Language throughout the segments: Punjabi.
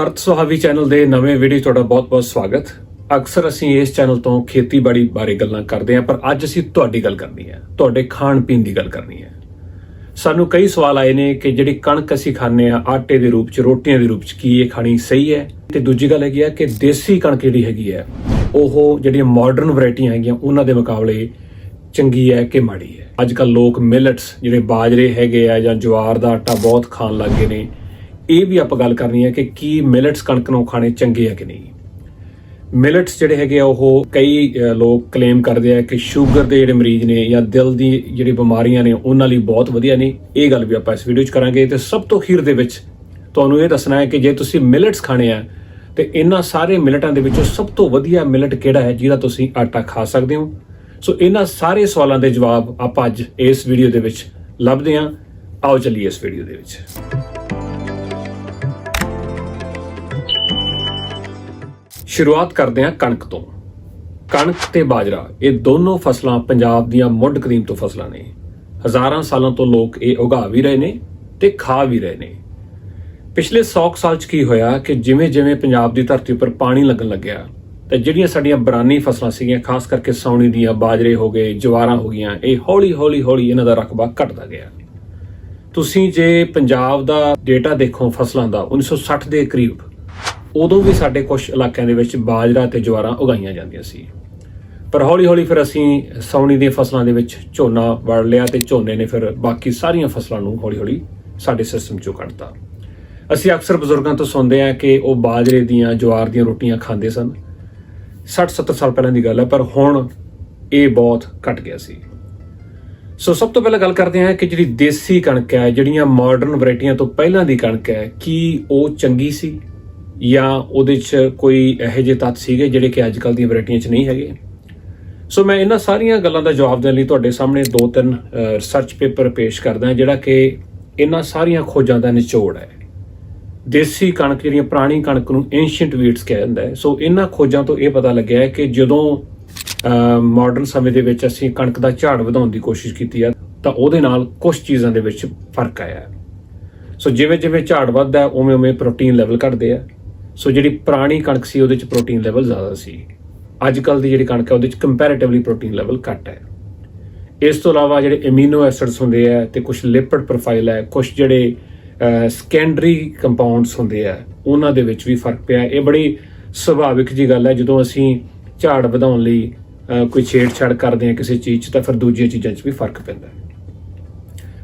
ਤਰਤ ਸੁਹਾਵੀ ਚੈਨਲ ਦੇ ਨਵੇਂ ਵੀਡੀਓ 'ਚ ਤੁਹਾਡਾ ਬਹੁਤ-ਬਹੁਤ ਸਵਾਗਤ। ਅਕਸਰ ਅਸੀਂ ਇਸ ਚੈਨਲ ਤੋਂ ਖੇਤੀਬਾੜੀ ਬਾਰੇ ਗੱਲਾਂ ਕਰਦੇ ਹਾਂ, ਪਰ ਅੱਜ ਅਸੀਂ ਤੁਹਾਡੀ ਗੱਲ ਕਰਨੀ ਹੈ, ਤੁਹਾਡੇ ਖਾਣ ਪੀਣ ਦੀ ਗੱਲ ਕਰਨੀ ਹੈ। ਸਾਨੂੰ ਕਈ ਸਵਾਲ ਆਏ ਨੇ ਕਿ ਜਿਹੜੀ ਕਣਕ ਅਸੀਂ ਖਾਂਦੇ ਆ ਆਟੇ ਦੇ ਰੂਪ 'ਚ, ਰੋਟੀਆਂ ਦੇ ਰੂਪ 'ਚ ਕੀ ਇਹ ਖਾਣੀ ਸਹੀ ਹੈ? ਤੇ ਦੂਜੀ ਗੱਲ ਹੈਗੀ ਆ ਕਿ ਦੇਸੀ ਕਣਕ ਜਿਹੜੀ ਹੈਗੀ ਹੈ, ਉਹ ਜਿਹੜੀਆਂ ਮਾਡਰਨ ਵੈਰਾਈਟੀਆਂ ਹੈਗੀਆਂ, ਉਹਨਾਂ ਦੇ ਮੁਕਾਬਲੇ ਚੰਗੀ ਹੈ ਕਿ ਮਾੜੀ ਹੈ? ਅੱਜ ਕੱਲ ਲੋਕ ਮਿਲਟਸ ਜਿਹੜੇ ਬਾਜਰੇ ਹੈਗੇ ਆ ਜਾਂ ਜਵਾਰ ਦਾ ਆਟਾ ਬਹੁਤ ਖਾਣ ਲੱਗ ਗਏ ਨੇ ਇਹ ਵੀ ਆਪਾਂ ਗੱਲ ਕਰਨੀ ਹੈ ਕਿ ਕੀ ਮਿਲਟਸ ਕਣਕ ਨੂੰ ਖਾਣੇ ਚੰਗੇ ਆ ਕਿ ਨਹੀਂ? ਮਿਲਟਸ ਜਿਹੜੇ ਹੈਗੇ ਆ, ਉਹ ਕਈ ਲੋਕ ਕਲੇਮ ਕਰਦੇ ਆ ਕਿ ਸ਼ੂਗਰ ਦੇ ਜਿਹੜੇ ਮਰੀਜ਼ ਨੇ ਜਾਂ ਦਿਲ ਦੀ ਜਿਹੜੀ ਬਿਮਾਰੀਆਂ ਨੇ, ਉਹਨਾਂ ਲਈ ਬਹੁਤ ਵਧੀਆ ਨੇ। ਇਹ ਗੱਲ ਵੀ ਆਪਾਂ ਇਸ ਵੀਡੀਓ 'ਚ ਕਰਾਂਗੇ ਤੇ ਸਭ ਤੋਂ ਅਖੀਰ ਦੇ ਵਿੱਚ ਤੁਹਾਨੂੰ ਇਹ ਦੱਸਣਾ ਹੈ ਕਿ ਜੇ ਤੁਸੀਂ ਮਿਲਟਸ ਖਾਣੇ ਆ, ਤੇ ਇਹਨਾਂ ਸਾਰੇ ਮਿਲਟਾਂ ਦੇ ਵਿੱਚੋਂ ਸਭ ਤੋਂ ਵਧੀਆ ਮਿਲਟ ਕਿਹੜਾ ਹੈ ਜਿਹਦਾ ਤੁਸੀਂ ਆਟਾ ਖਾ ਸਕਦੇ ਹੋ? ਸੋ ਇਹਨਾਂ ਸਾਰੇ ਸਵਾਲਾਂ ਦੇ ਜਵਾਬ ਆਪਾਂ ਅੱਜ ਇਸ ਵੀਡੀਓ ਦੇ ਵਿੱਚ ਲੱਭਦੇ ਹਾਂ। ਆਓ ਚੱਲੀਏ ਇਸ ਵੀਡੀਓ ਦੇ ਵਿੱਚ। ਸ਼ੁਰੂਆਤ ਕਰਦੇ ਹਾਂ ਕਣਕ ਤੋਂ। ਕਣਕ ਤੇ ਬਾਜਰਾ, ਇਹ ਦੋਨੋਂ ਫਸਲਾਂ ਪੰਜਾਬ ਦੀਆਂ ਮੁੱਢ ਕਦੀਮ ਤੋਂ ਫਸਲਾਂ ਨੇ। ਹਜ਼ਾਰਾਂ ਸਾਲਾਂ ਤੋਂ ਲੋਕ ਇਹ ਉਗਾ ਵੀ ਰਹੇ ਨੇ ਤੇ ਖਾ ਵੀ ਰਹੇ ਨੇ। ਪਿਛਲੇ 100 ਕੁ ਸਾਲ ਚ ਕੀ ਹੋਇਆ ਕਿ ਜਿਵੇਂ ਜਿਵੇਂ ਪੰਜਾਬ ਦੀ ਧਰਤੀ ਉੱਪਰ ਪਾਣੀ ਲੱਗਣ ਲੱਗਿਆ, ਤੇ ਜਿਹੜੀਆਂ ਸਾਡੀਆਂ ਬਰਾਨੀ ਫਸਲਾਂ ਸੀਗੀਆਂ, ਖਾਸ ਕਰਕੇ ਸੌਣੀ ਦੀਆਂ, ਬਾਜਰੇ ਹੋ ਗਏ, ਜਵਾਰਾਂ ਹੋ ਗਈਆਂ, ਇਹ ਹੌਲੀ ਹੌਲੀ ਹੌਲੀ ਇਹਨਾਂ ਦਾ ਰਕਬਾ ਘਟਦਾ ਗਿਆ। ਤੁਸੀਂ ਜੇ ਪੰਜਾਬ ਦਾ ਡੇਟਾ ਦੇਖੋ ਫਸਲਾਂ ਦਾ 1960 ਦੇ ਕਰੀਬ ਉਦੋਂ ਵੀ ਸਾਡੇ ਕੁਝ ਇਲਾਕਿਆਂ ਦੇ ਵਿੱਚ ਬਾਜਰਾ ਤੇ ਜਵਾਰਾਂ ਉਗਾਈਆਂ ਜਾਂਦੀਆਂ ਸੀ। ਪਰ ਹੌਲੀ ਹੌਲੀ ਫਿਰ ਅਸੀਂ ਸੌਣੀ ਦੀਆਂ ਫਸਲਾਂ ਦੇ ਵਿੱਚ ਝੋਨਾ ਵੜ ਲਿਆ ਤੇ ਝੋਨੇ ਨੇ ਫਿਰ ਬਾਕੀ ਸਾਰੀਆਂ ਫਸਲਾਂ ਨੂੰ ਹੌਲੀ ਹੌਲੀ ਸਾਡੇ ਸਿਸਟਮ ਚੋਂ ਕੱਢਤਾ। ਅਸੀਂ ਅਕਸਰ ਬਜ਼ੁਰਗਾਂ ਤੋਂ ਸੁਣਦੇ ਹਾਂ ਕਿ ਉਹ ਬਾਜਰੇ ਦੀਆਂ, ਜਵਾਰ ਦੀਆਂ ਰੋਟੀਆਂ ਖਾਂਦੇ ਸਨ। 60 70 ਸਾਲ ਪਹਿਲਾਂ ਦੀ ਗੱਲ ਹੈ, ਪਰ ਹੁਣ ਇਹ ਬਹੁਤ ਘਟ ਗਿਆ ਸੀ। ਸੋ ਸਭ ਤੋਂ ਪਹਿਲਾਂ ਗੱਲ ਕਰਦੇ ਹਾਂ ਕਿ ਜਿਹੜੀ ਦੇਸੀ ਕਣਕ ਹੈ, ਜਿਹੜੀਆਂ ਮਾਡਰਨ ਵੈਰਾਈਟੀਆਂ ਤੋਂ ਪਹਿਲਾਂ ਦੀ ਕਣਕ ਹੈ, ਕੀ ਉਹ ਚੰਗੀ ਸੀ? ਜਾਂ ਉਹਦੇ 'ਚ ਕੋਈ ਇਹੋ ਜਿਹੇ ਤੱਤ ਸੀਗੇ ਜਿਹੜੇ ਕਿ ਅੱਜ ਕੱਲ ਦੀਆਂ ਵੈਰਾਈਟੀਆਂ 'ਚ ਨਹੀਂ ਹੈਗੇ? ਸੋ ਮੈਂ ਇਹਨਾਂ ਸਾਰੀਆਂ ਗੱਲਾਂ ਦਾ ਜਵਾਬ ਦੇਣ ਲਈ ਤੁਹਾਡੇ ਸਾਹਮਣੇ ਦੋ ਤਿੰਨ ਰਿਸਰਚ ਪੇਪਰ ਪੇਸ਼ ਕਰਦਾ ਜਿਹੜਾ ਕਿ ਇਹਨਾਂ ਸਾਰੀਆਂ ਖੋਜਾਂ ਦਾ ਨਿਚੋੜ ਹੈ। ਦੇਸੀ ਕਣਕ ਜਿਹੜੀਆਂ ਪੁਰਾਣੀ ਕਣਕ ਨੂੰ ਐਂਸ਼ੀਅੰਟ ਵੀਟਸ ਕਿਹਾ ਜਾਂਦਾ ਹੈ। ਸੋ ਇਹਨਾਂ ਖੋਜਾਂ ਤੋਂ ਇਹ ਪਤਾ ਲੱਗਿਆ ਹੈ ਕਿ ਜਦੋਂ ਮਾਡਰਨ ਸਮੇਂ ਦੇ ਵਿੱਚ ਅਸੀਂ ਕਣਕ ਦਾ ਝਾੜ ਵਧਾਉਣ ਦੀ ਕੋਸ਼ਿਸ਼ ਕੀਤੀ ਹੈ ਤਾਂ ਉਹਦੇ ਨਾਲ ਕੁਝ ਚੀਜ਼ਾਂ ਦੇ ਵਿੱਚ ਫ਼ਰਕ ਆਇਆ। ਸੋ ਜਿਵੇਂ ਜਿਵੇਂ ਝਾੜ ਵੱਧਦਾ ਉਵੇਂ ਉਵੇਂ ਪ੍ਰੋਟੀਨ ਲੈਵਲ ਘਟਦੇ ਆ। ਸੋ ਜਿਹੜੀ ਪੁਰਾਣੀ ਕਣਕ ਸੀ, ਉਹਦੇ ਚ ਪ੍ਰੋਟੀਨ ਲੈਵਲ ਜ਼ਿਆਦਾ ਸੀ। ਅੱਜ ਕੱਲ ਦੀ ਜਿਹੜੀ ਕਣਕ ਹੈ, ਉਹਦੇ ਚ ਕੰਪੈਰੀਟਿਵਲੀ ਪ੍ਰੋਟੀਨ ਲੈਵਲ ਘੱਟ ਹੈ। ਇਸ ਤੋਂ ਇਲਾਵਾ ਜਿਹੜੇ ਐਮੀਨੋ ਐਸਿਡਸ ਹੁੰਦੇ ਆ ਤੇ ਕੁਝ ਲਿਪਿਡ ਪ੍ਰੋਫਾਈਲ ਹੈ ਕੁਝ ਜਿਹੜੇ ਸੈਕੰਡਰੀ ਕੰਪਾਊਂਡਸ ਹੁੰਦੇ ਆ, ਉਹਨਾਂ ਦੇ ਵਿੱਚ ਵੀ ਫ਼ਰਕ ਪਿਆ। ਇਹ ਬੜੀ ਸੁਭਾਵਿਕ ਜੀ ਗੱਲ ਹੈ, ਜਦੋਂ ਅਸੀਂ ਝਾੜ ਵਧਾਉਣ ਲਈ ਕੋਈ ਛੇੜਛਾੜ ਕਰਦੇ ਹਾਂ ਕਿਸੇ ਚੀਜ਼ 'ਚ, ਤਾਂ ਫਿਰ ਦੂਜੀਆਂ ਚੀਜ਼ਾਂ 'ਚ ਵੀ ਫ਼ਰਕ ਪੈਂਦਾ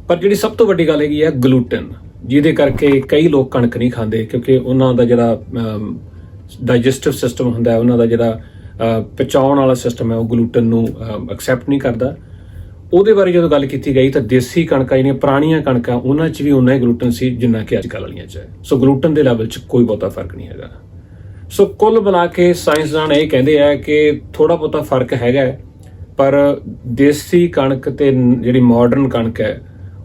ਪਰ ਜਿਹੜੀ ਸਭ ਤੋਂ ਵੱਡੀ ਗੱਲ ਹੈਗੀ ਹੈ, ਗਲੂਟਨ। ਜਿਹਦੇ ਕਰਕੇ ਕਈ ਲੋਕ ਕਣਕ ਨਹੀਂ ਖਾਂਦੇ ਕਿਉਂਕਿ ਉਹਨਾਂ ਦਾ ਜਿਹੜਾ ਡਾਈਜੈਸਟਿਵ ਸਿਸਟਮ ਹੁੰਦਾ ਹੈ ਉਹਨਾਂ ਦਾ ਜਿਹੜਾ ਅਹ, ਪਚਾਉਣ ਵਾਲਾ ਸਿਸਟਮ ਹੈ ਉਹ ਗਲੂਟਨ ਨੂੰ ਐਕਸੈਪਟ ਨਹੀਂ ਕਰਦਾ। ਉਹਦੇ ਬਾਰੇ ਜਦੋਂ ਗੱਲ ਕੀਤੀ ਗਈ ਤਾਂ ਦੇਸੀ ਕਣਕਾਂ ਜਿਹੜੀਆਂ ਪੁਰਾਣੀਆਂ ਕਣਕਾਂ ਉਹਨਾਂ 'ਚ ਵੀ ਉਨਾ ਹੀ ਗਲੂਟਨ ਸੀ ਜਿੰਨਾ ਕਿ ਅੱਜ ਕੱਲ੍ਹ ਵਾਲੀਆਂ 'ਚ ਹੈ। ਸੋ ਗਲੂਟਨ ਦੇ ਲੈਵਲ 'ਚ ਕੋਈ ਬਹੁਤਾ ਫ਼ਰਕ ਨਹੀਂ ਹੈਗਾ। ਸੋ ਕੁੱਲ ਮਿਲਾ ਕੇ ਸਾਇੰਸਦਾਨ ਇਹ ਕਹਿੰਦੇ ਆ ਕਿ ਥੋੜਾ ਬਹੁਤਾ ਫ਼ਰਕ ਹੈਗਾ ਪਰ ਦੇਸੀ ਕਣਕ ਤੇ ਜਿਹੜੀ ਮਾਡਰਨ ਕਣਕ ਹੈ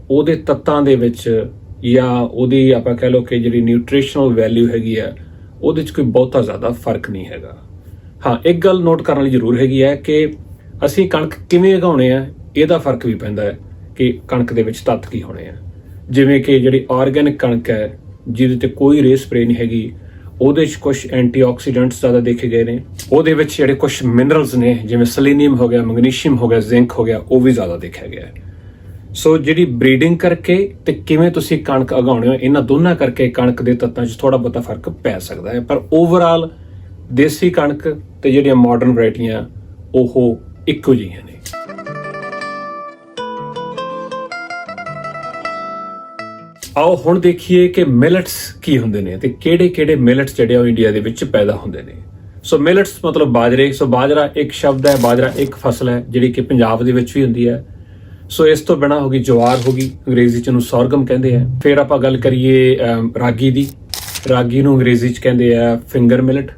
ਉਹਦੇ ਤੱਤਾਂ ਦੇ ਵਿੱਚ ਜਾਂ ਉਹਦੀ ਆਪਾਂ ਕਹਿ ਲਓ ਕਿ ਜਿਹੜੀ ਨਿਊਟ੍ਰੀਸ਼ਨਲ ਵੈਲਿਊ ਹੈਗੀ ਆ ਉਹਦੇ 'ਚ ਕੋਈ ਬਹੁਤਾ ਜ਼ਿਆਦਾ ਫ਼ਰਕ ਨਹੀਂ ਹੈਗਾ। ਹਾਂ, ਇੱਕ ਗੱਲ ਨੋਟ ਕਰਨ ਵਾਲੀ ਜ਼ਰੂਰ ਹੈਗੀ ਹੈ ਕਿ ਅਸੀਂ ਕਣਕ ਕਿਵੇਂ ਉਗਾਉਣੇ ਆ, ਇਹਦਾ ਫ਼ਰਕ ਵੀ ਪੈਂਦਾ ਹੈ ਕਿ ਕਣਕ ਦੇ ਵਿੱਚ ਤੱਤ ਕੀ ਹੋਣੇ ਆ। ਜਿਵੇਂ ਕਿ ਜਿਹੜੀ ਆਰਗੈਨਿਕ ਕਣਕ ਹੈ, ਜਿਹਦੇ ਤੇ ਕੋਈ ਰੇ ਸਪਰੇ ਨਹੀਂ ਹੈਗੀ, ਉਹਦੇ 'ਚ ਕੁਝ ਐਂਟੀਆਕਸੀਡੈਂਟਸ ਜ਼ਿਆਦਾ ਦੇਖੇ ਗਏ ਨੇ। ਉਹਦੇ ਵਿੱਚ ਜਿਹੜੇ ਕੁਝ ਮਿਨਰਲਸ ਨੇ, ਜਿਵੇਂ ਸੈਲੇਨੀਅਮ ਹੋ ਗਿਆ ਮੈਗਨੀਸ਼ੀਅਮ ਹੋ ਗਿਆ ਜ਼ਿੰਕ ਹੋ ਗਿਆ, ਉਹ ਵੀ ਜ਼ਿਆਦਾ ਦੇਖਿਆ ਗਿਆ ਹੈ। ਸੋ ਜਿਹੜੀ ਬਰੀਡਿੰਗ ਕਰਕੇ ਤੇ ਕਿਵੇਂ ਤੁਸੀਂ ਕਣਕ ਉਗਾਉਣੇ ਹੋ, ਇਹਨਾਂ ਦੋਨਾਂ ਕਰਕੇ ਕਣਕ ਦੇ ਤੱਤਾਂ 'ਚ ਥੋੜਾ ਬਹੁਤਾ ਫ਼ਰਕ ਪੈ ਸਕਦਾ ਹੈ। ਪਰ ਓਵਰਆਲ ਦੇਸੀ ਕਣਕ ਤੇ ਜਿਹੜੀਆਂ ਮਾਡਰਨ ਵੈਰਾਈਟੀਆਂ ਉਹ ਇੱਕੋ ਜਿਹੀਆਂ ਨੇ। ਆਓ ਹੁਣ ਦੇਖੀਏ ਕਿ ਮਿਲਟਸ ਕੀ ਹੁੰਦੇ ਨੇ ਤੇ ਕਿਹੜੇ-ਕਿਹੜੇ ਮਿਲਟਸ ਜਿਹੜੇ ਉਹ ਇੰਡੀਆ ਦੇ ਵਿੱਚ ਪੈਦਾ ਹੁੰਦੇ ਨੇ। ਸੋ ਮਿਲਟਸ ਮਤਲਬ ਬਾਜਰੇ, ਸੋ ਬਾਜਰਾ ਇੱਕ ਸ਼ਬਦ ਹੈ, ਬਾਜਰਾ ਇੱਕ ਫਸਲ ਹੈ, ਜਿਹੜੀ ਕਿ ਪੰਜਾਬ ਦੇ ਵਿੱਚ ਵੀ ਹੁੰਦੀ ਹੈ। ਸੋ ਇਸ ਤੋਂ ਬਿਨਾ ਹੋ ਗਈ ਜਵਾਰ ਹੋ ਗਈ ਅੰਗਰੇਜ਼ੀ ਚ ਨੂੰ ਸੌਰਗਮ ਕਹਿੰਦੇ ਆ। ਫਿਰ ਆਪਾਂ ਗੱਲ ਕਰੀਏ ਰਾਗੀ ਦੀ। ਰਾਗੀ ਨੂੰ ਅੰਗਰੇਜ਼ੀ ਚ ਕਹਿੰਦੇ ਆ ਫਿੰਗਰ ਮਿਲਟ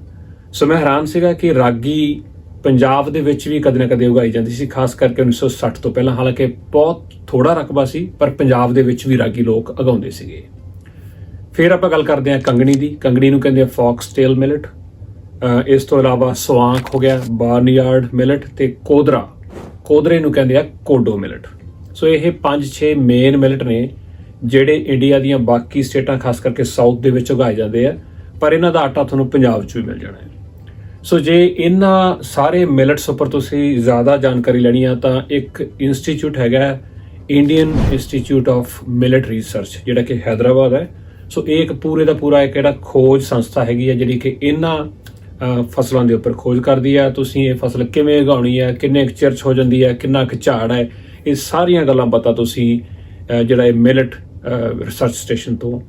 ਸੋ ਮੈਂ ਹੈਰਾਨ ਸੀਗਾ ਕਿ ਰਾਗੀ ਪੰਜਾਬ ਦੇ ਵਿੱਚ ਵੀ ਕਦੇ ਨਾ ਕਦੇ ਉਗਾਈ ਜਾਂਦੀ ਸੀ, ਖਾਸ ਕਰਕੇ 1960 ਤੋਂ ਪਹਿਲਾਂ। ਹਾਲਾਂਕਿ ਬਹੁਤ ਥੋੜਾ ਰਕਬਾ ਸੀ, ਪਰ ਪੰਜਾਬ ਦੇ ਵਿੱਚ ਵੀ ਰਾਗੀ ਲੋਕ ਉਗਾਉਂਦੇ ਸੀਗੇ। ਫਿਰ ਆਪਾਂ ਗੱਲ ਕਰਦੇ ਹਾਂ ਕੰਗਣੀ ਦੀ। ਕੰਗਣੀ ਨੂੰ ਕਹਿੰਦੇ ਆ ਫੌਕਸ ਟੇਲ ਮਿਲਟ ਇਸ ਤੋਂ ਇਲਾਵਾ ਸਵਾਂਕ ਹੋ ਗਿਆ ਬਾਰਨਯਾਰਡ ਮਿਲਟ ਤੇ ਕੋਦਰਾ। ਕੋਦਰੇ ਨੂੰ ਕਹਿੰਦੇ ਆ ਕੋਡੋ ਮਿਲਟ ਸੋ ਇਹ 5-6 ਮੇਨ ਮਿਲਟ ਨੇ ਜਿਹੜੇ ਇੰਡੀਆ ਦੀਆਂ ਬਾਕੀ ਸਟੇਟਾਂ ਖਾਸ ਕਰਕੇ ਸਾਊਥ ਦੇ ਵਿੱਚ ਉਗਾਏ ਜਾਂਦੇ ਆ, ਪਰ ਇਹਨਾਂ ਦਾ ਆਟਾ ਤੁਹਾਨੂੰ ਪੰਜਾਬ 'ਚ ਵੀ ਮਿਲ ਜਾਣਾ ਹੈ। ਸੋ ਜੇ ਇਹਨਾਂ ਸਾਰੇ ਮਿਲਟਸ ਉੱਪਰ ਤੁਸੀਂ ਜ਼ਿਆਦਾ ਜਾਣਕਾਰੀ ਲੈਣੀ ਆ, ਤਾਂ ਇੱਕ ਇੰਸਟੀਚਿਊਟ ਹੈਗਾ Indian Institute of Millet Research ਜਿਹੜਾ ਕਿ ਹੈਦਰਾਬਾਦ ਹੈ। ਸੋ ਇਹ ਇੱਕ ਪੂਰੇ ਦਾ ਪੂਰਾ ਇੱਕ ਜਿਹੜਾ ਖੋਜ ਸੰਸਥਾ ਹੈਗੀ ਹੈ ਜਿਹੜੀ ਕਿ ਇਹਨਾਂ ਫਸਲਾਂ ਦੇ ਉੱਪਰ ਖੋਜ ਕਰਦੀ ਹੈ ਤੁਸੀਂ ਇਹ ਫਸਲ ਕਿਵੇਂ ਉਗਾਉਣੀ ਹੈ ਕਿੰਨੇ ਕੁ ਚਿਰ 'ਚ ਹੋ ਜਾਂਦੀ ਹੈ ਕਿੰਨਾ ਕੁ ਝਾੜ ਹੈ ਇਹ ਸਾਰੀਆਂ ਗੱਲਾਂ ਪਤਾ ਤੁਸੀਂ ਜਿਹੜਾ ਇਹ ਮਿਲਟ ਰਿਸਰਚ ਸਟੇਸ਼ਨ ਤੋਂ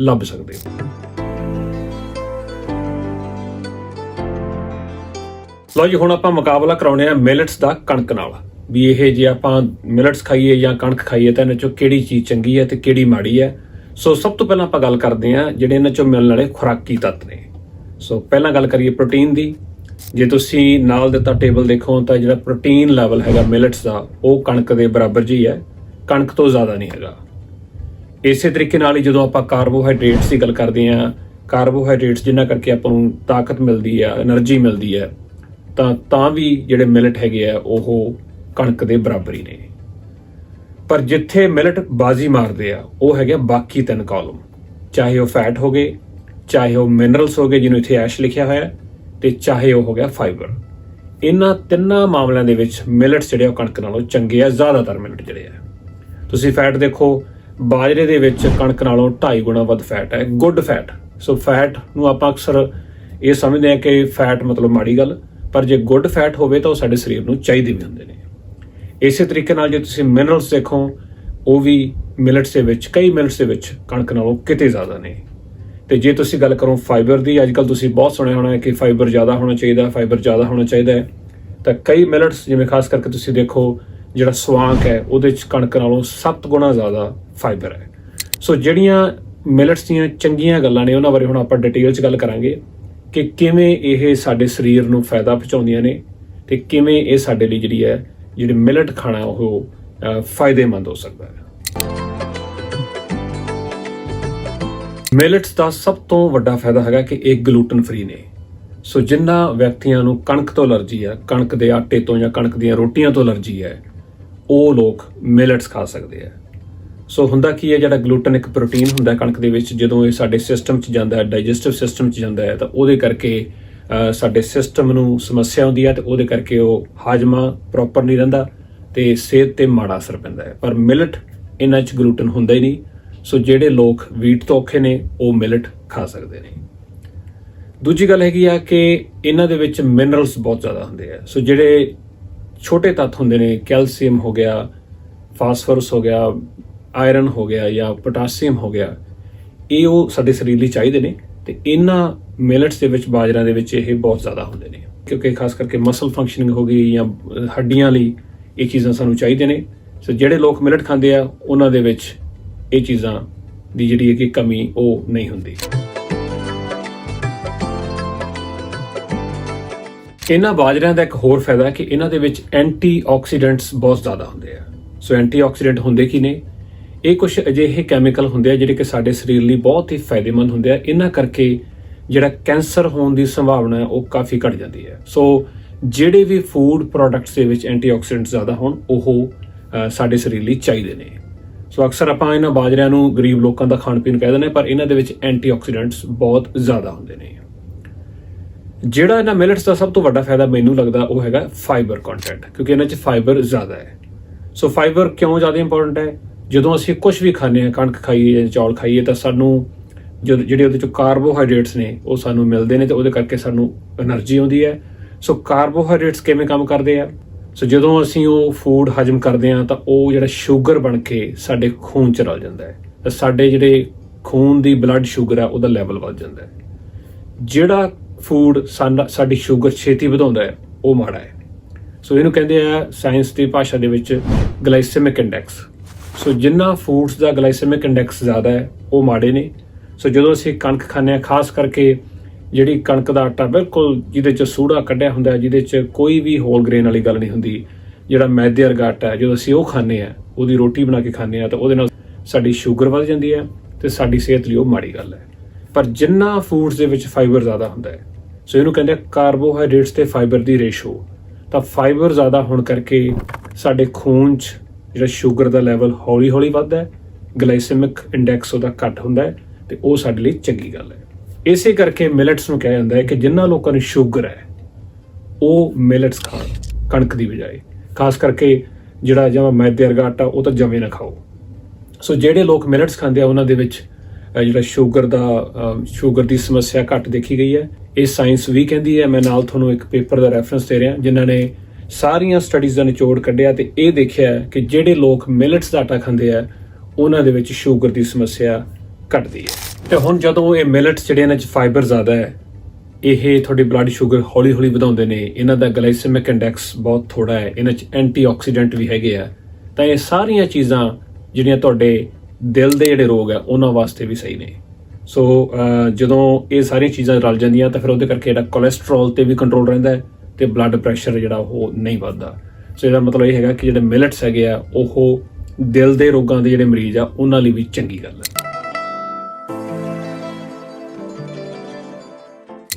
ਲੱਭ ਸਕਦੇ ਹੋ। ਲਓ ਜੀ, ਹੁਣ ਆਪਾਂ ਮੁਕਾਬਲਾ ਕਰਾਉਣੇ ਆ ਮਿਲਟਸ ਦਾ ਕਣਕ ਨਾਲ। ਵੀ ਇਹ ਜੇ ਆਪਾਂ ਮਿਲਟਸ ਖਾਈਏ ਜਾਂ ਕਣਕ ਖਾਈਏ ਤਾਂ ਇਹਨਾਂ ਚੋਂ ਕਿਹੜੀ ਚੀਜ਼ ਚੰਗੀ ਹੈ ਤੇ ਕਿਹੜੀ ਮਾੜੀ ਹੈ? ਸੋ ਸਭ ਤੋਂ ਪਹਿਲਾਂ ਆਪਾਂ ਗੱਲ ਕਰਦੇ ਆ ਜਿਹੜੇ ਇਹਨਾਂ ਚੋਂ ਮਿਲਣ ਵਾਲੇ ਖੁਰਾਕੀ ਤੱਤ ਨੇ। ਸੋ ਪਹਿਲਾਂ ਗੱਲ ਕਰੀਏ ਪ੍ਰੋਟੀਨ ਦੀ। ਜੇ ਤੁਸੀਂ ਨਾਲ ਦਿੱਤਾ ਟੇਬਲ ਦੇਖੋ, ਤਾਂ ਜਿਹੜਾ ਪ੍ਰੋਟੀਨ ਲੈਵਲ ਹੈਗਾ ਮਿਲਟਸ ਦਾ, ਉਹ ਕਣਕ ਦੇ ਬਰਾਬਰ ਜੀ ਹੈ। ਕਣਕ ਤੋਂ ਜ਼ਿਆਦਾ ਨਹੀਂ ਹੈਗਾ। ਇਸੇ ਤਰੀਕੇ ਨਾਲ ਹੀ ਜਦੋਂ ਆਪਾਂ ਕਾਰਬੋਹਾਈਡਰੇਟਸ ਦੀ ਗੱਲ ਕਰਦੇ ਆਂ ਕਾਰਬੋਹਾਈਡਰੇਟਸ ਜਿੰਨਾ ਕਰਕੇ ਆਪਾਂ ਨੂੰ ਤਾਕਤ ਮਿਲਦੀ ਆ એનર્ਜੀ ਮਿਲਦੀ ਹੈ, ਤਾਂ ਤਾਂ ਵੀ ਜਿਹੜੇ ਮਿਲਟ ਹੈਗੇ ਆ, ਉਹ ਕਣਕ ਦੇ ਬਰਾਬਰ ਹੀ ਨੇ। ਪਰ ਜਿੱਥੇ ਮਿਲਟ ਬਾਜ਼ੀ ਮਾਰਦੇ ਆ, ਉਹ ਹੈਗੇ ਬਾਕੀ ਤਿੰਨ ਕਾਲਮ ਚਾਹੇ ਉਹ ਫੈਟ ਹੋਗੇ ਚਾਹੇ ਉਹ ਮਿਨਰਲਸ ਹੋਗੇ ਜਿਹਨੂੰ ਇੱਥੇ ਐਸ਼ ਲਿਖਿਆ ਹੋਇਆ ਤੇ ਚਾਹੇ ਉਹ ਹੋ ਗਿਆ ਫਾਈਬਰ ਇਹਨਾਂ ਤਿੰਨਾਂ ਮਾਮਲਿਆਂ ਦੇ ਵਿੱਚ ਮਿਲਟਸ ਜਿਹੜੇ ਆ ਉਹ ਕਣਕ ਨਾਲੋਂ ਚੰਗੇ ਆ, ਜ਼ਿਆਦਾਤਰ ਮਿਲਟ ਜਿਹੜੇ ਆ। ਤੁਸੀਂ ਫੈਟ ਦੇਖੋ, ਬਾਜਰੇ ਦੇ ਵਿੱਚ ਕਣਕ ਨਾਲੋਂ 2.5 ਗੁਣਾ ਵੱਧ ਫੈਟ ਹੈ ਗੁੱਡ ਫੈਟ ਸੋ ਫੈਟ ਨੂੰ ਆਪਾਂ ਅਕਸਰ ਇਹ ਸਮਝਦੇ ਹਾਂ ਕਿ ਫੈਟ ਮਤਲਬ ਮਾੜੀ ਗੱਲ, ਪਰ ਜੇ ਗੁੱਡ ਫੈਟ ਹੋਵੇ ਤਾਂ ਉਹ ਸਾਡੇ ਸਰੀਰ ਨੂੰ ਚਾਹੀਦੇ ਵੀ ਹੁੰਦੇ ਨੇ। ਇਸੇ ਤਰੀਕੇ ਨਾਲ ਜੇ ਤੁਸੀਂ ਮਿਨਰਲਸ ਦੇਖੋ, ਉਹ ਵੀ ਮਿਲਟਸ ਦੇ ਵਿੱਚ, ਕਈ ਮਿਲਟਸ ਦੇ ਵਿੱਚ ਕਣਕ ਨਾਲੋਂ ਕਿਤੇ ਜ਼ਿਆਦਾ ਨੇ। ਤੇ ਜੇ ਤੁਸੀਂ ਗੱਲ ਕਰੋ ਫਾਈਬਰ ਦੀ ਅੱਜ ਅੱਜਕੱਲ ਤੁਸੀਂ ਬਹੁਤ ਸੁਣਿਆ ਹੋਣਾ ਹੈ ਕਿ ਫਾਈਬਰ ਜ਼ਿਆਦਾ ਹੋਣਾ ਚਾਹੀਦਾ ਫਾਈਬਰ ਜ਼ਿਆਦਾ ਹੋਣਾ ਚਾਹੀਦਾ ਹੈ। ਤਾਂ ਕਈ ਮਿਲਟਸ ਜਿਵੇਂ ਖਾਸ ਕਰਕੇ ਤੁਸੀਂ ਦੇਖੋ, ਜਿਹੜਾ ਸਵਾਂਕ ਹੈ, ਉਹਦੇ ਚ ਕਣਕ ਨਾਲੋਂ 7 ਗੁਣਾ ਜ਼ਿਆਦਾ ਫਾਈਬਰ ਹੈ। ਸੋ ਜਿਹੜੀਆਂ ਮਿਲਟਸ ਦੀਆਂ ਚੰਗੀਆਂ ਗੱਲਾਂ ਨੇ, ਉਹਨਾਂ ਬਾਰੇ ਹੁਣ ਆਪਾਂ ਡਿਟੇਲ 'ਚ ਗੱਲ ਕਰਾਂਗੇ ਕਿ ਕਿਵੇਂ ਇਹ ਸਾਡੇ ਸਰੀਰ ਨੂੰ ਫਾਇਦਾ ਪਹੁੰਚਾਉਂਦੀਆਂ ਨੇ ਤੇ ਕਿਵੇਂ ਇਹ ਸਾਡੇ ਲਈ ਜਿਹੜੀ ਹੈ, ਜਿਹੜੇ ਮਿਲਟ ਖਾਣਾ, ਉਹ ਫਾਇਦੇਮੰਦ ਹੋ ਸਕਦਾ ਹੈ। ਮਿਲਟਸ ਦਾ ਸਭ ਤੋਂ ਵੱਡਾ ਫਾਇਦਾ ਹੈਗਾ ਕਿ ਇਹ ਗਲੂਟਨ ਫ੍ਰੀ ਨੇ। ਸੋ ਜਿਨ੍ਹਾਂ ਵਿਅਕਤੀਆਂ ਨੂੰ ਕਣਕ ਤੋਂ ਅਲਰਜੀ ਹੈ, ਕਣਕ ਦੇ ਆਟੇ ਤੋਂ ਜਾਂ ਕਣਕ ਦੀਆਂ ਰੋਟੀਆਂ ਤੋਂ ਅਲਰਜੀ ਹੈ, ਉਹ ਲੋਕ ਮਿਲਟਸ ਖਾ ਸਕਦੇ ਆ ਸੋ ਹੁੰਦਾ ਕੀ ਹੈ, ਜਿਹੜਾ ਗਲੂਟਨ ਇੱਕ ਪ੍ਰੋਟੀਨ ਹੁੰਦਾ ਕਣਕ ਦੇ ਵਿੱਚ, ਜਦੋਂ ਇਹ ਸਾਡੇ ਸਿਸਟਮ 'ਚ ਜਾਂਦਾ ਹੈ ਡਾਈਜੈਸਟਿਵ ਸਿਸਟਮ 'ਚ ਜਾਂਦਾ ਹੈ, ਤਾਂ ਉਹਦੇ ਕਰਕੇ ਸਾਡੇ ਸਿਸਟਮ ਨੂੰ ਸਮੱਸਿਆ ਹੁੰਦੀ ਹੈ ਤੇ ਉਹਦੇ ਕਰਕੇ ਉਹ ਹਾਜਮਾ ਪ੍ਰੋਪਰ ਨਹੀਂ ਰਹਿੰਦਾ ਤੇ ਸਿਹਤ ਤੇ ਮਾੜਾ ਅਸਰ ਪੈਂਦਾ ਹੈ। ਪਰ ਮਿਲਟ ਇਹਨਾਂ 'ਚ ਗਲੂਟਨ ਹੁੰਦਾ ਹੀ ਨਹੀਂ। ਸੋ ਜਿਹੜੇ ਲੋਕ ਵੀਟ ਤੋਂ ਔਖੇ ਨੇ, ਉਹ ਮਿਲਟ ਖਾ ਸਕਦੇ ਨੇ। ਦੂਜੀ ਗੱਲ ਹੈਗੀ ਆ ਕਿ ਇਹਨਾਂ ਦੇ ਵਿੱਚ ਮਿਨਰਲਸ ਬਹੁਤ ਜ਼ਿਆਦਾ ਹੁੰਦੇ ਆ। ਸੋ ਜਿਹੜੇ ਛੋਟੇ ਤੱਤ ਹੁੰਦੇ ਨੇ, ਕੈਲਸ਼ੀਅਮ ਹੋ ਗਿਆ, ਫਾਸਫੋਰਸ ਹੋ ਗਿਆ, ਆਇਰਨ ਹੋ ਗਿਆ ਜਾਂ ਪੋਟਾਸ਼ੀਅਮ ਹੋ ਗਿਆ, ਇਹ ਉਹ ਸਾਡੇ ਸਰੀਰ ਲਈ ਚਾਹੀਦੇ ਨੇ ਤੇ ਇਹਨਾਂ ਮਿਲਟਸ ਦੇ ਵਿੱਚ ਬਾਜਰਾ ਦੇ ਵਿੱਚ ਇਹ ਬਹੁਤ ਜ਼ਿਆਦਾ ਹੁੰਦੇ ਨੇ। ਕਿਉਂਕਿ ਖਾਸ ਕਰਕੇ ਮਸਲ ਫੰਕਸ਼ਨਿੰਗ ਹੋ ਗਈ ਜਾਂ ਹੱਡੀਆਂ ਲਈ ਇਹ ਚੀਜ਼ਾਂ ਸਾਨੂੰ ਚਾਹੀਦੇ ਨੇ। ਸੋ ਜਿਹੜੇ ਲੋਕ ਮਿਲਟ ਖਾਂਦੇ ਆ, ਉਹਨਾਂ ਦੇ ਵਿੱਚ ਇਹ ਚੀਜ਼ਾਂ ਦੀ ਜਿਹੜੀ ਹੈ ਕਿ ਕਮੀ ਉਹ ਨਹੀਂ ਹੁੰਦੀ। ਇਹਨਾਂ ਬਾਜਰਿਆਂ ਦਾ ਇੱਕ ਹੋਰ ਫਾਇਦਾ ਹੈ ਕਿ ਇਹਨਾਂ ਦੇ ਵਿੱਚ ਐਂਟੀਆਕਸੀਡੈਂਟਸ ਬਹੁਤ ਜ਼ਿਆਦਾ ਹੁੰਦੇ ਆ। ਸੋ ਐਂਟੀਆਕਸੀਡੈਂਟ ਹੁੰਦੇ ਕੀ ਨੇ? ਇਹ ਕੁਝ ਅਜਿਹੇ ਕੈਮੀਕਲ ਹੁੰਦੇ ਆ ਜਿਹੜੇ ਕਿ ਸਾਡੇ ਸਰੀਰ ਲਈ ਬਹੁਤ ਹੀ ਫਾਇਦੇਮੰਦ ਹੁੰਦੇ ਆ। ਇਹਨਾਂ ਕਰਕੇ ਜਿਹੜਾ ਕੈਂਸਰ ਹੋਣ ਦੀ ਸੰਭਾਵਨਾ ਉਹ ਕਾਫੀ ਘਟ ਜਾਂਦੀ ਹੈ। ਸੋ ਜਿਹੜੇ ਵੀ ਫੂਡ ਪ੍ਰੋਡਕਟਸ ਦੇ ਵਿੱਚ ਐਂਟੀਆਕਸੀਡੈਂਟ ਜ਼ਿਆਦਾ ਹੋਣ, ਉਹ ਸਾਡੇ ਸਰੀਰ ਲਈ ਚਾਹੀਦੇ ਨੇ। ਸੋ ਅਕਸਰ ਆਪਾਂ ਇਹਨਾਂ ਬਾਜਰਿਆਂ ਨੂੰ ਗਰੀਬ ਲੋਕਾਂ ਦਾ ਖਾਣ ਪੀਣ ਕਹਿ ਦਿੰਦੇ ਪਰ ਇਹਨਾਂ ਦੇ ਵਿੱਚ ਐਂਟੀਆਕਸੀਡੈਂਟਸ ਬਹੁਤ ਜ਼ਿਆਦਾ ਹੁੰਦੇ ਨੇ। ਜਿਹੜਾ ਇਹਨਾਂ ਮਿਲਟਸ ਦਾ ਸਭ ਤੋਂ ਵੱਡਾ ਫਾਇਦਾ ਮੈਨੂੰ ਲੱਗਦਾ ਉਹ ਹੈਗਾ ਫਾਈਬਰ ਕੰਟੈਂਟ ਕਿਉਂਕਿ ਇਹਨਾਂ 'ਚ ਫਾਈਬਰ ਜ਼ਿਆਦਾ ਹੈ। ਸੋ ਫਾਈਬਰ ਕਿਉਂ ਜ਼ਿਆਦਾ ਇੰਪੋਰਟੈਂਟ ਹੈ? ਜਦੋਂ ਅਸੀਂ ਕੁਝ ਵੀ ਖਾਂਦੇ ਹਾਂ, ਕਣਕ ਖਾਈਏ ਜਾਂ ਚੌਲ ਖਾਈਏ, ਤਾਂ ਸਾਨੂੰ ਜਿਹੜੇ ਉਹਦੇ ਚੋਂ ਕਾਰਬੋਹਾਈਡਰੇਟਸ ਨੇ, ਉਹ ਸਾਨੂੰ ਮਿਲਦੇ ਨੇ ਤੇ ਉਹਦੇ ਕਰਕੇ ਸਾਨੂੰ એનર્ਜੀ ਆਉਂਦੀ ਹੈ। ਸੋ ਕਾਰਬੋਹਾਈਡਰੇਟਸ ਕਿਵੇਂ ਕੰਮ ਕਰਦੇ ਆ? ਸੋ ਜਦੋਂ ਅਸੀਂ ਉਹ ਫੂਡ ਹਜਮ ਕਰਦੇ ਹਾਂ, ਤਾਂ ਉਹ ਜਿਹੜਾ ਸ਼ੂਗਰ ਬਣ ਕੇ ਸਾਡੇ ਖੂਨ ਚ ਰਲ ਜਾਂਦਾ ਹੈ। ਤਾਂ ਸਾਡੇ ਜਿਹੜੇ ਖੂਨ ਦੀ ਬਲੱਡ ਸ਼ੂਗਰ ਆ, ਉਹਦਾ ਲੈਵਲ ਵੱਧ ਜਾਂਦਾ ਹੈ। ਜਿਹੜਾ ਫੂਡ ਸਾਡੀ ਸ਼ੂਗਰ ਛੇਤੀ ਵਧਾਉਂਦਾ ਹੈ, ਉਹ ਮਾੜਾ ਹੈ। ਸੋ ਇਹਨੂੰ ਕਹਿੰਦੇ ਆ ਸਾਇੰਸ ਦੀ ਭਾਸ਼ਾ ਦੇ ਵਿੱਚ ਗਲਾਈਸੈਮਿਕ ਇੰਡੈਕਸ ਸੋ ਜਿੰਨਾ ਫੂਡਸ ਦਾ ਗਲਾਈਸੈਮਿਕ ਇੰਡੈਕਸ ਜ਼ਿਆਦਾ ਹੈ, ਉਹ ਮਾੜੇ ਨੇ। ਸੋ ਜਦੋਂ ਅਸੀਂ ਕਣਕ ਖਾਂਦੇ ਹਾਂ, ਖਾਸ ਕਰਕੇ ਜਿਹੜੀ ਕਣਕ ਦਾ ਆਟਾ ਬਿਲਕੁਲ ਜਿਹਦੇ ਚ ਸੂੜਾ ਕੱਢਿਆ ਹੁੰਦਾ ਜਿਹਦੇ ਚ ਕੋਈ ਵੀ ਹੋਲ ਗ੍ਰੇਨ ਵਾਲੀ ਗੱਲ ਨਹੀਂ ਹੁੰਦੀ। ਜਿਹੜਾ ਮੈਦੇ ਵਰਗਾ ਆਟਾ ਜਦੋਂ ਅਸੀਂ ਉਹ ਖਾਂਦੇ ਆ ਉਹਦੀ ਰੋਟੀ ਬਣਾ ਕੇ ਖਾਂਦੇ ਆ ਤਾਂ ਉਹਦੇ ਨਾਲ ਸਾਡੀ ਸ਼ੂਗਰ ਵੱਧ ਜਾਂਦੀ ਹੈ ਤੇ ਸਾਡੀ ਸਿਹਤ ਲਈ ਉਹ ਮਾੜੀ ਗੱਲ ਹੈ। ਪਰ ਜਿੰਨਾ ਫੂਡਸ ਦੇ ਵਿੱਚ ਫਾਈਬਰ ਜ਼ਿਆਦਾ ਹੁੰਦਾ ਹੈ, ਸੋ ਇਹਨੂੰ ਕਹਿੰਦੇ ਆ ਕਾਰਬੋਹਾਈਡਰੇਟਸ ਤੇ ਫਾਈਬਰ ਦੀ ਰੇਸ਼ੋ ਤਾਂ ਫਾਈਬਰ ਜ਼ਿਆਦਾ ਹੋਣ ਕਰਕੇ ਸਾਡੇ ਖੂਨ 'ਚ ਜਿਹੜਾ ਸ਼ੂਗਰ ਦਾ ਲੈਵਲ ਹੌਲੀ-ਹੌਲੀ ਵੱਧਦਾ ਹੈ ਗਲਾਈਸੈਮਿਕ ਇੰਡੈਕਸ ਉਹਦਾ ਘੱਟ ਹੁੰਦਾ ਹੈ, ਤੇ ਉਹ ਸਾਡੇ ਲਈ ਚੰਗੀ ਗੱਲ ਹੈ। ਇਸੇ ਕਰਕੇ ਮਿਲਟਸ ਨੂੰ ਕਿਹਾ ਜਾਂਦਾ ਹੈ ਕਿ ਜਿਨ੍ਹਾਂ ਲੋਕਾਂ ਨੂੰ ਸ਼ੂਗਰ ਹੈ, ਉਹ ਮਿਲਟਸ ਖਾਣ, ਕਣਕ ਦੀ ਬਜਾਏ। ਖਾਸ ਕਰਕੇ ਜਿਹੜਾ ਜਿਵੇਂ ਮੈਦੇ ਵਰਗਾ ਆਟਾ, ਉਹ ਤਾਂ ਜਮੇ ਨਾ ਖਾਓ। ਸੋ ਜਿਹੜੇ ਲੋਕ ਮਿਲਟਸ ਖਾਂਦੇ ਆ, ਉਹਨਾਂ ਦੇ ਵਿੱਚ ਜਿਹੜਾ ਸ਼ੂਗਰ ਦਾ ਸ਼ੂਗਰ ਦੀ ਸਮੱਸਿਆ ਘੱਟ ਦੇਖੀ ਗਈ ਹੈ। ਇਹ ਸਾਇੰਸ ਵੀ ਕਹਿੰਦੀ ਹੈ, ਮੈਂ ਨਾਲ ਤੁਹਾਨੂੰ ਇੱਕ ਪੇਪਰ ਦਾ ਰੈਫਰੈਂਸ ਦੇ ਰਿਹਾ, ਜਿਨ੍ਹਾਂ ਨੇ ਸਾਰੀਆਂ ਸਟੱਡੀਜ਼ ਦਾ ਨਿਚੋੜ ਕੱਢਿਆ ਤੇ ਇਹ ਦੇਖਿਆ ਕਿ ਜਿਹੜੇ ਲੋਕ ਮਿਲਟਸ ਦਾ ਆਟਾ ਖਾਂਦੇ ਆ, ਉਹਨਾਂ ਦੇ ਵਿੱਚ ਸ਼ੂਗਰ ਦੀ ਸਮੱਸਿਆ ਘਟਦੀ ਹੈ। ਤੇ ਹੁਣ ਜਦੋਂ ਇਹ ਮਿਲਟਸ ਜਿਹੜੇ ਇਹਨਾਂ 'ਚ ਫਾਈਬਰ ਜ਼ਿਆਦਾ ਹੈ, ਇਹ ਤੁਹਾਡੀ ਬਲੱਡ ਸ਼ੂਗਰ ਹੌਲੀ ਹੌਲੀ ਵਧਾਉਂਦੇ ਨੇ। ਇਹਨਾਂ ਦਾ ਗਲਾਈਸੈਮਿਕ ਇੰਡੈਕਸ ਬਹੁਤ ਥੋੜਾ ਹੈ। ਇਹਨਾਂ 'ਚ ਐਂਟੀਆਕਸੀਡੈਂਟ ਵੀ ਹੈਗੇ ਆ। ਤਾਂ ਇਹ ਸਾਰੀਆਂ ਚੀਜ਼ਾਂ ਜਿਹੜੀਆਂ ਤੁਹਾਡੇ ਦਿਲ ਦੇ ਜਿਹੜੇ ਰੋਗ ਆ, ਉਹਨਾਂ ਵਾਸਤੇ ਵੀ ਸਹੀ ਨੇ। ਸੋ ਜਦੋਂ ਇਹ ਸਾਰੀਆਂ ਚੀਜ਼ਾਂ ਰਲ ਜਾਂਦੀਆਂ, ਤਾਂ ਫਿਰ ਉਹਦੇ ਕਰਕੇ ਜਿਹੜਾ ਕੋਲੇਸਟ੍ਰੋਲ ਤੇ ਵੀ ਕੰਟਰੋਲ ਰਹਿੰਦਾ ਹੈ ਤੇ ਬਲੱਡ ਪ੍ਰੈਸ਼ਰ ਜਿਹੜਾ ਉਹ ਨਹੀਂ ਵੱਧਦਾ। ਸੋ ਇਹਦਾ ਮਤਲਬ ਇਹ ਹੈਗਾ ਕਿ ਜਿਹੜੇ ਮਿਲਟਸ ਹੈਗੇ ਆ, ਉਹ ਦਿਲ ਦੇ ਰੋਗਾਂ ਦੇ ਜਿਹੜੇ ਮਰੀਜ਼ ਆ, ਉਹਨਾਂ ਲਈ ਵੀ ਚੰਗੀ ਗੱਲ ਹੈ।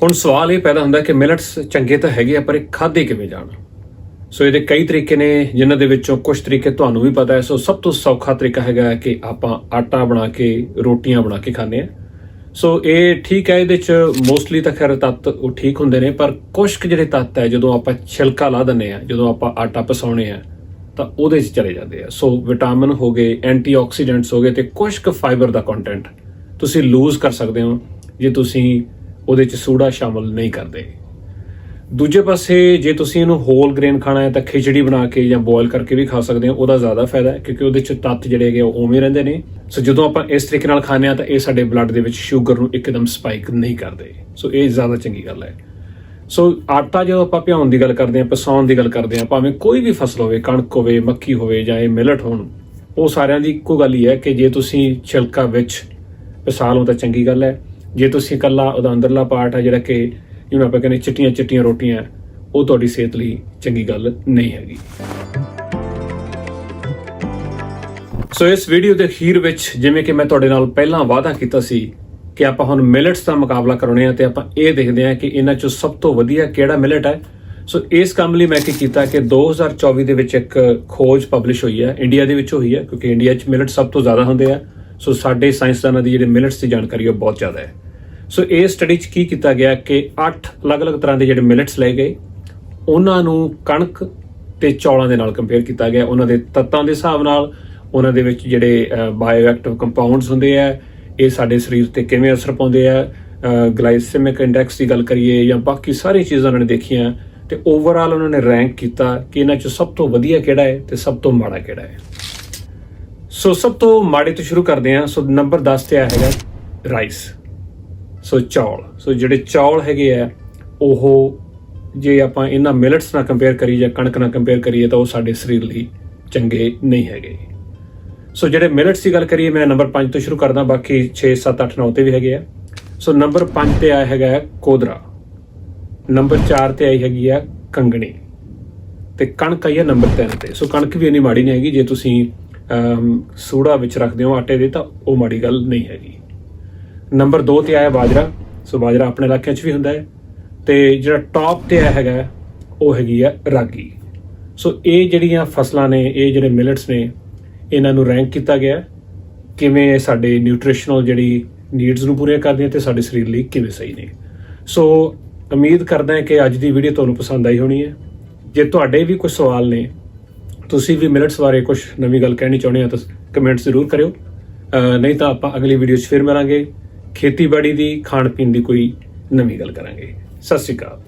ਹੁਣ ਸਵਾਲ ਇਹ ਪੈਦਾ ਹੁੰਦਾ ਕਿ ਮਿਲਟਸ ਚੰਗੇ ਤਾਂ ਹੈਗੇ ਆ, ਪਰ ਇਹ ਖਾਦੇ ਕਿਵੇਂ ਜਾਣ? ਸੋ ਇਹਦੇ ਕਈ ਤਰੀਕੇ ਨੇ, ਜਿਨ੍ਹਾਂ ਦੇ ਵਿੱਚੋਂ ਕੁਝ ਤਰੀਕੇ ਤੁਹਾਨੂੰ ਵੀ ਪਤਾ ਹੈ। ਸੋ ਸਭ ਤੋਂ ਸੌਖਾ ਤਰੀਕਾ ਹੈਗਾ ਕਿ ਆਪਾਂ ਆਟਾ ਬਣਾ ਕੇ, ਰੋਟੀਆਂ ਬਣਾ ਕੇ ਖਾਂਦੇ ਆ ਸੋ ਇਹ ਠੀਕ ਹੈ, ਇਹਦੇ ਚ ਮੋਸਟਲੀ ਤਾਂ ਖੈਰ ਤੱਤ ਉਹ ਠੀਕ ਹੁੰਦੇ ਨੇ, ਪਰ ਕੁਝ ਕੁ ਜਿਹੜੇ ਤੱਤ ਹੈ, ਜਦੋਂ ਆਪਾਂ ਛਿਲਕਾ ਲਾ ਦਿੰਦੇ ਆ ਜਦੋਂ ਆਪਾਂ ਆਟਾ ਪਸਾਉਣੇ ਆ ਤਾਂ ਉਹਦੇ 'ਚ ਚਲੇ ਜਾਂਦੇ ਆ। ਸੋ ਵਿਟਾਮਿਨ ਹੋ ਗਏ, ਐਂਟੀਆਕਸੀਡੈਂਟਸ ਹੋ ਗਏ ਤੇ ਕੁਝ ਕੁ ਫਾਈਬਰ ਦਾ ਕੰਟੈਂਟ ਤੁਸੀਂ ਲੂਜ਼ ਕਰ ਸਕਦੇ ਹੋ। ਜੇ ਤੁਸੀਂ ਉਹਦੇ 'ਚ ਸੂੜਾ ਸ਼ਾਮਲ ਨਹੀਂ ਕਰਦੇ। ਦੂਜੇ ਪਾਸੇ ਜੇ ਤੁਸੀਂ ਇਹਨੂੰ ਹੋਲ ਗ੍ਰੇਨ ਖਾਣਾ ਹੈ ਤਾਂ ਖਿਚੜੀ ਬਣਾ ਕੇ ਜਾਂ ਬੋਇਲ ਕਰਕੇ ਵੀ ਖਾ ਸਕਦੇ ਹੋ, ਉਹਦਾ ਜ਼ਿਆਦਾ ਫਾਇਦਾ ਹੈ ਕਿਉਂਕਿ ਉਹਦੇ 'ਚ ਤੱਤ ਜਿਹੜੇ ਹੈਗੇ ਉਹ ਉਵੇਂ ਰਹਿੰਦੇ ਨੇ। ਸੋ ਜਦੋਂ ਆਪਾਂ ਇਸ ਤਰੀਕੇ ਨਾਲ ਖਾਂਦੇ ਆ ਤਾਂ ਇਹ ਸਾਡੇ ਬਲੱਡ ਦੇ ਵਿੱਚ ਸ਼ੂਗਰ ਨੂੰ ਇੱਕਦਮ ਸਪਾਈਕ ਨਹੀਂ ਕਰਦੇ। ਸੋ ਇਹ ਜ਼ਿਆਦਾ ਚੰਗੀ ਗੱਲ ਹੈ। ਸੋ ਆਟਾ ਜਦੋਂ ਆਪਾਂ ਭਿਆਉਣ ਦੀ ਗੱਲ ਕਰਦੇ ਆ ਪਸਾਉਣ ਦੀ ਗੱਲ ਕਰਦੇ ਆ ਭਾਵੇਂ ਕੋਈ ਵੀ ਫਸਲ ਹੋਵੇ, ਕਣਕ ਹੋਵੇ, ਮੱਕੀ ਹੋਵੇ ਜਾਂ ਇਹ ਮਿਲਟ ਹੋਣ, ਉਹ ਸਾਰਿਆਂ ਦੀ ਇੱਕੋ ਗੱਲ ਹੀ ਹੈ ਕਿ ਜੇ ਤੁਸੀਂ ਛਿਲਕਾ ਵਿੱਚ ਪਸਾ ਲਓ ਤਾਂ ਚੰਗੀ ਗੱਲ ਹੈ। ਜੇ ਤੁਸੀਂ ਇਕੱਲਾ ਉਹਦਾ ਅੰਦਰਲਾ ਪਾਰਟ ਹੈ ਜਿਹੜਾ ਕਿ ਜਿਵੇਂ ਆਪਾਂ ਕਹਿੰਦੇ ਚਿੱਟੀਆਂ ਚਿੱਟੀਆਂ ਰੋਟੀਆਂ, ਉਹ ਤੁਹਾਡੀ ਸਿਹਤ ਲਈ ਚੰਗੀ ਗੱਲ ਨਹੀਂ ਹੈਗੀ। ਸੋ ਇਸ ਵੀਡੀਓ ਦੇ ਅਖੀਰ ਵਿੱਚ ਜਿਵੇਂ ਕਿ ਮੈਂ ਤੁਹਾਡੇ ਨਾਲ ਪਹਿਲਾਂ ਵਾਅਦਾ ਕੀਤਾ ਸੀ ਕਿ ਆਪਾਂ ਹੁਣ ਮਿਲਟਸ ਦਾ ਮੁਕਾਬਲਾ ਕਰਾਉਣੇ ਆ ਤੇ ਆਪਾਂ ਇਹ ਦੇਖਦੇ ਆ ਕਿ ਇਹਨਾਂ ਚੋਂ ਸਭ ਤੋਂ ਵਧੀਆ ਕਿਹੜਾ ਮਿਲਟ ਹੈ ਸੋ ਇਸ ਕੰਮ ਲਈ ਮੈਂ ਕੀ ਕੀਤਾ ਕਿ 2024 ਦੇ ਵਿੱਚ ਇੱਕ ਖੋਜ ਪਬਲਿਸ਼ ਹੋਈ ਹੈ ਇੰਡੀਆ ਦੇ ਵਿੱਚ ਹੋਈ ਹੈ, ਕਿਉਂਕਿ ਇੰਡੀਆ 'ਚ ਮਿਲਟ ਸਭ ਤੋਂ ਜ਼ਿਆਦਾ ਹੁੰਦੇ ਆ। ਸੋ ਸਾਡੇ ਸਾਇੰਸਦਾਨਾਂ ਦੀ ਜਿਹੜੇ ਮਿਲਟਸ ਦੀ ਜਾਣਕਾਰੀ ਉਹ ਬਹੁਤ ਜ਼ਿਆਦਾ ਹੈ। ਸੋ ਇਹ ਸਟੱਡੀ 'ਚ ਕੀ ਕੀਤਾ ਗਿਆ ਕਿ 8 ਅਲੱਗ-ਅਲੱਗ ਤਰ੍ਹਾਂ ਦੇ ਜਿਹੜੇ ਮਿਲਟਸ ਲਏ ਗਏ, ਉਹਨਾਂ ਨੂੰ ਕਣਕ ਤੇ ਚੌਲਾਂ ਦੇ ਨਾਲ ਕੰਪੇਅਰ ਕੀਤਾ ਗਿਆ। ਉਹਨਾਂ ਦੇ ਤੱਤਾਂ ਦੇ ਹਿਸਾਬ ਨਾਲ, ਉਹਨਾਂ ਦੇ ਵਿੱਚ ਜਿਹੜੇ ਬਾਇਓਐਕਟਿਵ ਕੰਪਾਊਂਡਸ ਹੁੰਦੇ ਆ, ਇਹ ਸਾਡੇ ਸਰੀਰ ਤੇ ਕਿਵੇਂ ਅਸਰ ਪਾਉਂਦੇ ਆ ਗਲਾਈਸੈਮਿਕ ਇੰਡੈਕਸ ਦੀ ਗੱਲ ਕਰੀਏ ਜਾਂ ਬਾਕੀ ਸਾਰੀ ਚੀਜ਼ਾਂ ਉਹਨਾਂ ਨੇ ਦੇਖੀਆਂ, ਤੇ ਓਵਰਆਲ ਉਹਨਾਂ ਨੇ ਰੈਂਕ ਕੀਤਾ ਕਿ ਇਹਨਾਂ ਚੋਂ ਸਭ ਤੋਂ ਵਧੀਆ ਕਿਹੜਾ ਹੈ ਤੇ ਸਭ ਤੋਂ ਮਾੜਾ ਕਿਹੜਾ ਹੈ। ਸੋ ਸਭ ਤੋਂ ਮਾੜੇ ਤੋਂ ਸ਼ੁਰੂ ਕਰਦੇ ਹਾਂ। ਸੋ ਨੰਬਰ 10 ਤੇ ਆ ਹੈਗਾ ਰਾਈਸ। ਸੋ ਚੌਲ। ਸੋ ਜਿਹੜੇ ਚੌਲ ਹੈਗੇ ਆ, ਉਹ ਜੇ ਆਪਾਂ ਇਹਨਾਂ ਮਿਲਟਸ ਨਾਲ ਕੰਪੇਅਰ ਕਰੀਏ ਜਾਂ ਕਣਕ ਨਾਲ ਕੰਪੇਅਰ ਕਰੀਏ ਤਾਂ ਉਹ ਸਾਡੇ ਸਰੀਰ ਲਈ ਚੰਗੇ ਨਹੀਂ ਹੈਗੇ। ਸੋ ਜਿਹੜੇ ਮਿਲਟਸ ਦੀ ਗੱਲ ਕਰੀਏ, ਮੈਂ ਨੰਬਰ 5 ਤੋਂ ਸ਼ੁਰੂ ਕਰਦਾ, ਬਾਕੀ 6 7 8 9 ਤੇ ਵੀ ਹੈਗੇ ਆ। ਸੋ ਨੰਬਰ 5 ਤੇ ਆਇਆ ਹੈਗਾ ਕੋਦਰਾ। ਨੰਬਰ 4 ਤੇ ਆਈ ਹੈਗੀ ਆ ਕੰਗਣੀ। ਤੇ ਕਣਕ ਆਈ ਹੈ ਨੰਬਰ 3 ਤੇ। ਸੋ ਕਣਕ ਵੀ ਇੰਨੀ ਮਾੜੀ ਨਹੀਂ ਹੈਗੀ, ਜੇ ਤੁਸੀਂ ਅਮ, ਸੂੜਾ ਵਿੱਚ ਰੱਖਦੇ ਹੋ ਆਟੇ ਦੇ ਤਾਂ ਉਹ ਮਾੜੀ ਗੱਲ ਨਹੀਂ ਹੈਗੀ। ਨੰਬਰ 2 ਤੇ ਆਇਆ ਬਾਜਰਾ। ਸੋ ਬਾਜਰਾ ਆਪਣੇ ਇਲਾਕਿਆਂ 'ਚ ਵੀ ਹੁੰਦਾ ਹੈ। ਤੇ ਜਿਹੜਾ ਟੌਪ ਤੇ ਆਇਆ ਹੈਗਾ ਉਹ ਹੈਗੀ ਹੈ ਰਾਗੀ। ਸੋ ਇਹ ਜਿਹੜੀਆਂ ਫਸਲਾਂ ਨੇ ਇਹ ਜਿਹੜੇ ਮਿਲਟਸ ਨੇ ਇਹਨਾਂ ਨੂੰ ਰੈਂਕ ਕੀਤਾ ਗਿਆ। ਕਿਵੇਂ ਇਹ ਸਾਡੇ ਨਿਊਟ੍ਰੀਸ਼ਨਲ ਜਿਹੜੀ ਨੀਡਸ ਨੂੰ ਪੂਰੀਆਂ ਕਰਦੀਆਂ ਤੇ ਸਾਡੇ ਸਰੀਰ ਲਈ ਕਿਵੇਂ ਸਹੀ ਨੇ। ਸੋ ਉਮੀਦ ਕਰਦਾ ਹਾਂ ਕਿ ਅੱਜ ਦੀ ਵੀਡੀਓ ਤੁਹਾਨੂੰ ਪਸੰਦ ਆਈ ਹੋਣੀ ਹੈ। ਜੇ ਤੁਹਾਡੇ ਵੀ ਕੁਝ ਸਵਾਲ ਨੇ ਤੁਸੀਂ ਵੀ ਮਿਲਟਸ ਬਾਰੇ ਕੁਝ ਨਵੀਂ ਗੱਲ ਕਹਿਣੀ ਚਾਹੁੰਦੇ ਹੋ ਤਾਂ ਕਮੈਂਟ ਜ਼ਰੂਰ ਕਰਿਓ। ਨਹੀਂ ਤਾਂ ਆਪਾਂ ਅਗਲੀ ਵੀਡੀਓ 'ਚ ਫਿਰ ਮਿਲਾਂਗੇ। ਖੇਤੀਬਾੜੀ ਦੀ ਖਾਣ ਪੀਣ ਦੀ ਕੋਈ ਨਵੀਂ ਗੱਲ ਕਰਾਂਗੇ। ਸਤਿ ਸ਼੍ਰੀ ਅਕਾਲ।